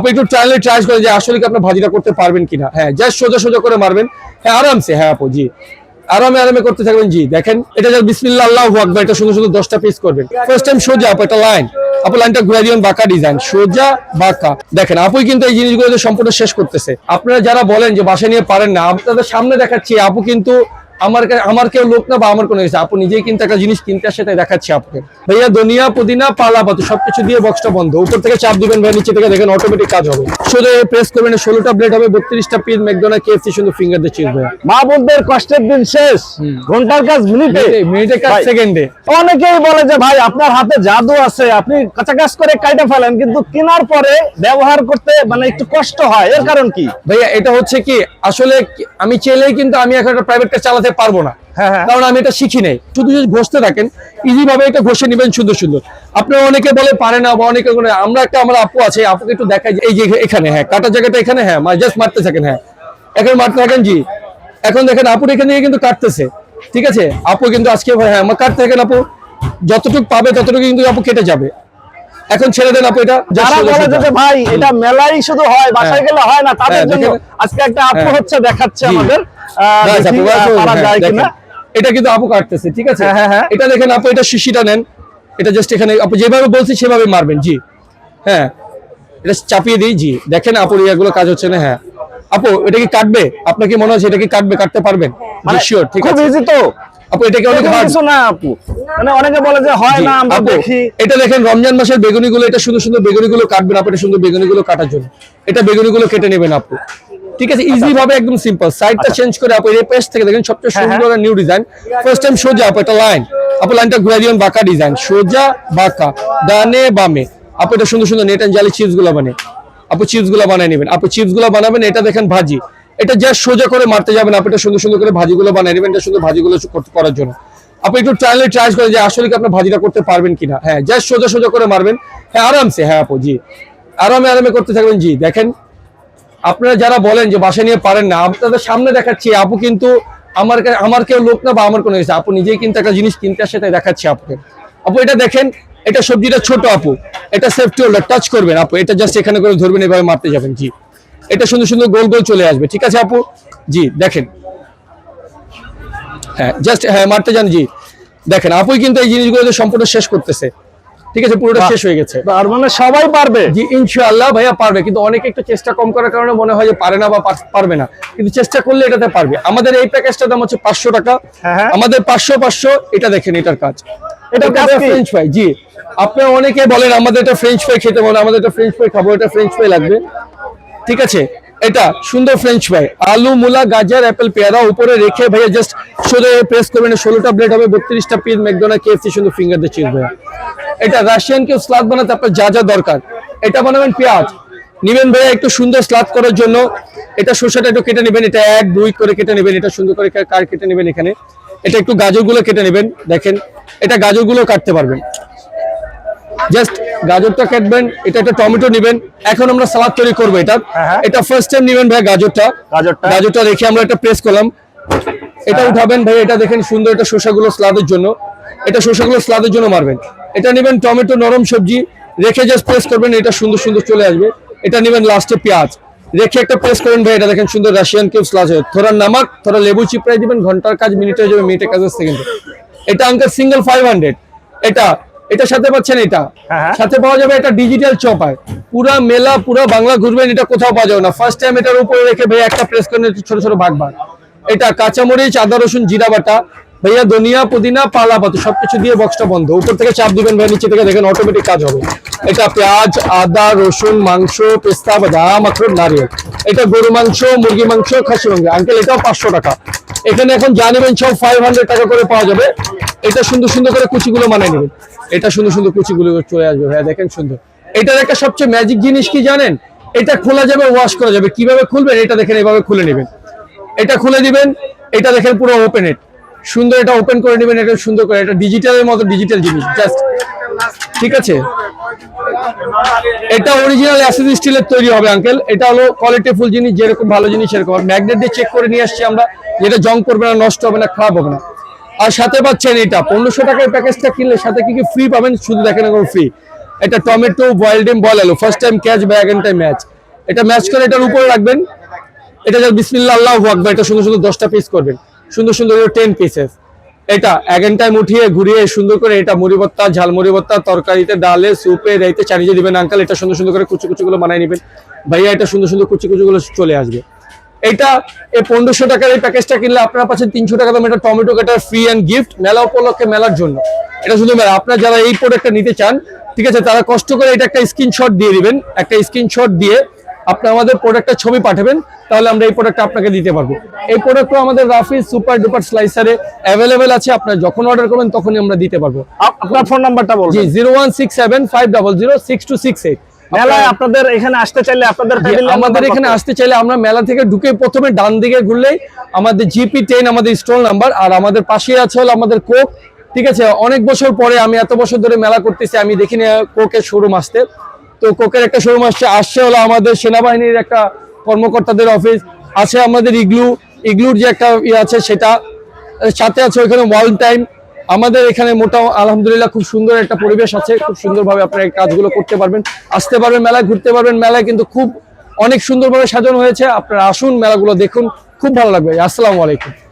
আপনি একটু ট্রায়ালে ট্রাই করেন যে আসলে কি আপনার ভাজিটা করতে পারবেন কিনা। হ্যাঁ জাস্ট সোজা সোজা করে মারবেন। হ্যাঁ আরামসে হ্যাঁ আপু, জি। আরামে আরামে করতে থাকবেন, জি। দেখেন, এটা যার বিসমিল্লাহ, আল্লাহ আকবার, এটা সুন্দর সুন্দর দশটা পিস করবেন। ফার্স্ট টাইম সোজা, আপু এটা লাইন আপু লাইনটা ঘুরে দিবেন, বাঁকা ডিজাইন সোজা, বাঁকা। দেখেন, আপুই কিন্তু এই জিনিসগুলো যে সম্পূর্ণ শেষ করতেছে। আপনারা যারা বলেন যে বাসা নিয়ে পারেন না আপনাদের সামনে দেখাচ্ছি, আপু কিন্তু আমার আমার কেউ লোক না বা আমার কোনো কিছু আপু নিজেই কিন্তু একটা জিনিস কিনতে আসে তাই দেখাচ্ছি আপুকে ভাইয়া দুনিয়া পুদিনা পালা পাতু সবকিছু দিয়ে বক্সটা বন্ধ। উপর থেকে চাপ দিবেন ভাই নিচে থেকে দেখেন অটোমেটিক কাজ হবে। শুধু প্রেস করবেন ষোলোটা ব্লেড হবে বত্রিশটা পিস ম্যাকডোনা কেএফসি শুধু ফিঙ্গার দিয়ে চিজ ভাইয়া। মা বোনদের কষ্টের দিন শেষ। ঘণ্টার কাজ মিনিটে। মিনিটে- কাজ সেকেন্ডে অনেকেই বলে যে ভাই আপনার হাতে জাদু আছে আপনি কাঁচা কাজ করে কাইটা ফেলেন কিন্তু কেনার পরে ব্যবহার করতে মানে একটু কষ্ট হয়। এর কারণ কি? ভাইয়া এটা হচ্ছে কি আসলে আমি চাইলেই কিন্তু আমি এখন একটা প্রাইভেট কার চালাতে পারব না। হ্যাঁ, হ্যাঁ। কারণ আমি এটা শিখি নাই। শুধু যদি ঘষতে থাকেন ইজি ভাবে এটা ঘষে নেবেন সুন্দর সুন্দর। আপনারা অনেকে বলে পারে না বা অনেকে আমরা একটা আমার আপু আছে আপুকে একটু দেখাই এই যে এখানে হ্যাঁ কাটার জায়গাটা এখানে হ্যাঁ জাস্ট মারতে থাকেন হ্যাঁ। এখন মারতে থাকেন জি। এখন দেখেন আপুর এখানে কিন্তু কাটতেছে। ঠিক আছে? আপু কিন্তু আজকে হ্যাঁ আমার কাটতে থাকেন আপু। যতটুকু পাবে ততটুকু কিন্তু আপু কেটে যাবে। এখন ছেড়ে দেন আপু এটা। যারা বলে যে ভাই এটা মেলাই শুধু হয় বাসায় হ্যাঁ। গেলে হয় না তাদের হ্যাঁ, জন্য। আজকে একটা আপু হ্যাঁ। হচ্ছে দেখাচ্ছে আমাদের। দেখি, আপু, পারা হ্যাঁ, যায় কিনা। এটা কিন্তু আপু কাটতেছে ঠিক আছে। এটা দেখেন আপু এটা শিশিটা নেন। এটা জাস্ট এখানে আপু যেভাবে বলছি সেভাবে মারবেন জি। হ্যাঁ। এটা চাপিয়ে দিই জি। দেখেন আপু এগুলো কাজ হচ্ছে না হ্যাঁ। আপু এটা কি কাটবে? আপনার কি মনে হচ্ছে এটা কি কাটবে কাটতে পারবেন? মানে শিওর ঠিক খুব আছে। ইজি তো। আপু এটা কি অনেক কিছু না আপু। মানে অনেকে বলে যে হয় না আমরা দেখি। এটা দেখেন রমজান মাসের বেগুনি গুলো এটা সুন্দর সুন্দর বেগুনি গুলো কাটবেন আপনি সুন্দর বেগুনি গুলো কাটার জন্য। এটা বেগুনি গুলো কেটে নেবেন আপু। ঠিক আছে ইজি ভাবে একদম সিম্পল সাইডটা চেঞ্জ করে আপু এই পেজ থেকে দেখেন সবচেয়ে হ্যাঁ, সুন্দর নিউ ডিজাইন ফার্স্ট টাইম সোজা আপু এটা লাইন আপু লাইনটা ঘুরে দিবেন বাঁকা ডিজাইন সোজা বাঁকা। ডানে বামে। আপু এটা সুন্দর সুন্দর নেট এন্ড জালি চিপসগুলো বানে আপু চিপসগুলো বানায় নেবেন। আপু চিপসগুলো বানাবেন এটা দেখেন ভাজি। এটা যা সোজা করে মারতে যাবেন, আপনি এটা সুন্দর সুন্দর করে ভাজিগুলো বানিয়ে নেবেন এটা সুন্দর ভাজিগুলো করার জন্য। আপনি একটু ট্রায়ালে ট্রাই করেন যে আসলে কি আপনার ভাজিটা করতে পারবেন কিনা। হ্যাঁ জাস্ট সোজা সোজা করে মারবেন। হ্যাঁ আরামসে হ্যাঁ আপু, জি। আরামে আরামে করতে থাকবেন, জি। দেখেন, আপনারা যারা বলেন যে বাসা নিয়ে পারেন না, আপনাদের সামনে দেখাচ্ছি, আপু কিন্তু আমার আমার কেউ লোক না বা আমার কোনো আপু নিজেই কিন্তু একটা জিনিস কিনতে আসে, তাই দেখাচ্ছি আপুকে। আপু, এটা দেখেন, এটা সবজিটা ছোট, আপু। এটা সেফটি হোল্ডার টাচ করবেন, আপু। এটা জাস্ট এখানে করে ধরবেন, এভাবে মারতে যাবেন, জি। এটা সুন্দর সুন্দর গোল গোল চলে আসবে। ঠিক আছে আপু? জি দেখেন। হ্যাঁ জাস্ট হ্যাঁ মারতে যান জি। দেখেন আপুই কিন্তু এই জিনিসগুলো সম্পূর্ণ শেষ করতেছে। ঠিক আছে পুরোটা শেষ হয়ে গেছে। তার মানে সবাই পারবে। জি ইনশাআল্লাহ ভাইয়া পারবে। কিন্তু অনেকে একটু চেষ্টা কম করার কারণে মনে হয় যে পারে না বা পারবে না। কিন্তু চেষ্টা করলে এটাতে পারবে। আমাদের এই প্যাকেজটার দাম হচ্ছে পাঁচশো টাকা। হ্যাঁ, হ্যাঁ। আমাদের পাঁচশো পাঁচশো এটা দেখেন এটার কাজ। এটা ফ্রেঞ্চ ফ্রাই জি। আপনারা অনেকে বলেন আমাদের এটা ফ্রেঞ্চ ফ্রাই খেতে বলে আমাদের এটা ফ্রেঞ্চ ফ্রাই খাব এটা ফ্রেঞ্চ ফ্রাই লাগবে। ঠিক আছে? এটা সুন্দর ফ্রেঞ্চ ফ্রাই আলু, মূলা, গাজর অ্যাপেল পেয়ারা উপরে রেখে ভাইয়া জাস্ট সোজা প্রেস করবেন ষোলোটা ব্লেড হবে, বত্রিশটা পিস ম্যাকডোনা কেএফসি সুন্দর ফিঙ্গার দিয়ে চিজ ভাইয়া। এটা রাশিয়ান কেউ স্লাদ বানাতে আপনার যা যা দরকার। এটা বানাবেন পেঁয়াজ। নিবেন ভাইয়া একটু সুন্দর স্লাদ করার জন্য। এটা শসাটা একটু কেটে নেবেন, এটা এক, দুই করে কেটে নেবেন, এটা সুন্দর করে কার কেটে নেবেন এখানে? এটা একটু গাজরগুলো কেটে নেবেন, দেখেন। এটা গাজরগুলো কাটতে পারবেন। জাস্ট গাজরটা কাটবেন এটা একটা টমেটো নেবেন। এখন আমরা সালাদ তৈরি করব এটা। হ্যাঁ, হ্যাঁ। এটা ফার্স্ট টাইম নেবেন ভাই গাজরটা। গাজরটা? গাজরটা রেখে আমরা এটা প্রেস করলাম। এটা উঠাবেন ভাই এটা দেখেন সুন্দর এটা শসাগুলো স্লাদের জন্য। এটা শসাগুলো স্লাদের জন্য মারবেন। এটা নেবেন টমেটো নরম সবজি। রেখে জাস্ট প্রেস করবেন এটা সুন্দর সুন্দর চলে আসবে। এটা নেবেন লাস্টে পেঁয়াজ। রেখে একটা প্রেস করেন ভাই এটা দেখেন সুন্দর রাশিয়ান কেউ স্লাজ হয়ে থোড়া নামাক থোড়া লেবু চিপড়াই দিবেন ঘণ্টার কাজ মিনিটে হয়ে যাবে মিনিটের কাজ সেকেন্ডে এটা আঙ্কেল সিঙ্গেল ফাইভ হান্ড্রেড এটা এটার সাথে পাচ্ছেন এটা। হ্যাঁ, হ্যাঁ। সাথে পাওয়া যাবে এটা ডিজিটাল চপার পুরা মেলা পুরা বাংলা ঘুরবেন এটা কোথাও পাওয়া যাবে না। ফার্স্ট টাইম এটার উপরে রেখে ভাই একটা প্রেস করেন ছোট ছোট ভাগ ভাগ। এটা কাঁচামরিচ আদা রসুন জিরা বাটা ভাইয়া ধনিয়া পুদিনা পালা পাতা সবকিছু দিয়ে বক্সটা বন্ধ। উপর থেকে চাপ দিবেন ভাই নিচে থেকে দেখেন অটোমেটিক কাজ হবে। এটা পেঁয়াজ আদা রসুন মাংস পেস্তা বাদাম আখরোট নারিয়েল। এটা গরু মাংস মুরগি মাংস খাসি মাংস। আঙ্কেল এটাও পাঁচশো টাকা। এখানে এখন জানিবেন সব ফাইভ হান্ড্রেড টাকা করে পাওয়া যাবে। এটা সুন্দর সুন্দর করে কুচিগুলো মানায় নেবেন। এটা সুন্দর সুন্দর কুচিগুলো চলে আসবে ভাইয়া, দেখেন সুন্দর। এটার একটা সবচেয়ে ম্যাজিক জিনিস কি জানেন? এটা খোলা যাবে ওয়াশ করা যাবে। কীভাবে খুলবেন? এটা দেখেন, এভাবে খুলে নেবেন। এটা খুলে দিবেন, এটা দেখেন পুরো ওপেন এট সুন্দর এটা ওপেন করে নেবেন, এটা সুন্দর করে। এটা ডিজিটালের মতো ডিজিটাল জিনিস জাস্ট ঠিক আছে? এটা অরিজিনাল অ্যাসিড স্টিলের তৈরি হবে আঙ্কেল এটা হলো কোয়ালিটি ফুল জিনিস, যেরকম ভালো জিনিস, সেরকম। ম্যাগনেট দিয়ে চেক করে নিয়ে আসছি আমরা। যেটা জং করবে না, নষ্ট হবে না, খারাপ হবে না। আর সাথে পাচ্ছেন এটা। পনেরোশো টাকার প্যাকেজটা কিনলে সাথে কি কি ফ্রি পাবেন শুধু দেখেন এখন ফ্রি এটা টমেটো বয়েল ডিম বয়েল আলু। First time catch bag and time match এটা ম্যাচ করে এটার উপরে রাখবেন। এটা যার বিসমিল্লা আল্লাহ আকবার, এটা সুন্দর সুন্দর দশটা পিস করবেন। সুন্দর সুন্দর টেন পিসেস এটা এগেন টাইম উঠিয়ে, ঘুরিয়ে সুন্দর করে এটা মুড়ি ভর্তা, ঝাল মুড়ি ভর্তা, তরকারিতে ডালে সুপে রাইতে চানিয়ে দিবেন আঙ্কাল এটা সুন্দর সুন্দর করে কুচি কুচি গুলো বানাই নেবেন। ভাইয়া, এটা সুন্দর সুন্দর কুচি কুচি গুলো চলে আসবে। এটা এই পনেরোশো টাকার এই প্যাকেজটা কিনলে আপনার পাচ্ছেন তিনশো টাকা দাম এটা tomato cutter free and gift মেলা উপলক্ষে মেলার জন্য। এটা শুধু মেলা আপনার যারা এই প্রোডাক্টটা নিতে চান ঠিক আছে তারা কষ্ট করে এটা একটা স্ক্রিনশট দিয়ে দিবেন একটা স্ক্রিনশট দিয়ে আপনি আমাদের প্রোডাক্টের ছবি পাঠাবেন তাহলে আমরা এই প্রোডাক্টটা আপনাকে দিতে পারব। এই প্রোডাক্টও আমাদের রাফি সুপার ডুপার স্লাইসারে অ্যাভেলেবেল আছে আপনারা যখন অর্ডার করবেন তখনই আমরা দিতে পারব। আপনার ফোন নাম্বারটা জি zero one six seven five double zero six two six eight মেলায় আপনাদের এখানে আসতে চাইলে আপনাদের আমাদের এখানে আসতে চাইলে আমরা মেলা থেকে ঢুকে প্রথমে ডান দিকে ঘুরলেই আমাদের জিপি টেন আমাদের স্টল নাম্বার আর আমাদের পাশে আছে হলো আমাদের কোক। ঠিক আছে অনেক বছর পরে আমি এত বছর ধরে মেলা করতেছি আমি দেখিনি কোকের শোরুম আসতে। তো কোকের একটা শোরুম আসছে আসছে হলো আমাদের সেনাবাহিনীর একটা কর্মকর্তাদের অফিস আছে আমাদের ইগলু ইগলুর যে একটা ইয়ে আছে সেটা সাথে আছে ওইখানে ওয়াল টাইম। আমাদের এখানে মোটা আলহামদুলিল্লাহ খুব সুন্দর একটা পরিবেশ আছে, খুব সুন্দরভাবে আপনারা এই কাজগুলো করতে পারবেন। আসতে পারবেন, মেলায় ঘুরতে পারবেন, মেলায় কিন্তু খুব অনেক সুন্দরভাবে সাজানো হয়েছে। আপনারা আসুন, মেলাগুলো দেখুন, খুব ভালো লাগবে। আসসালামু আলাইকুম।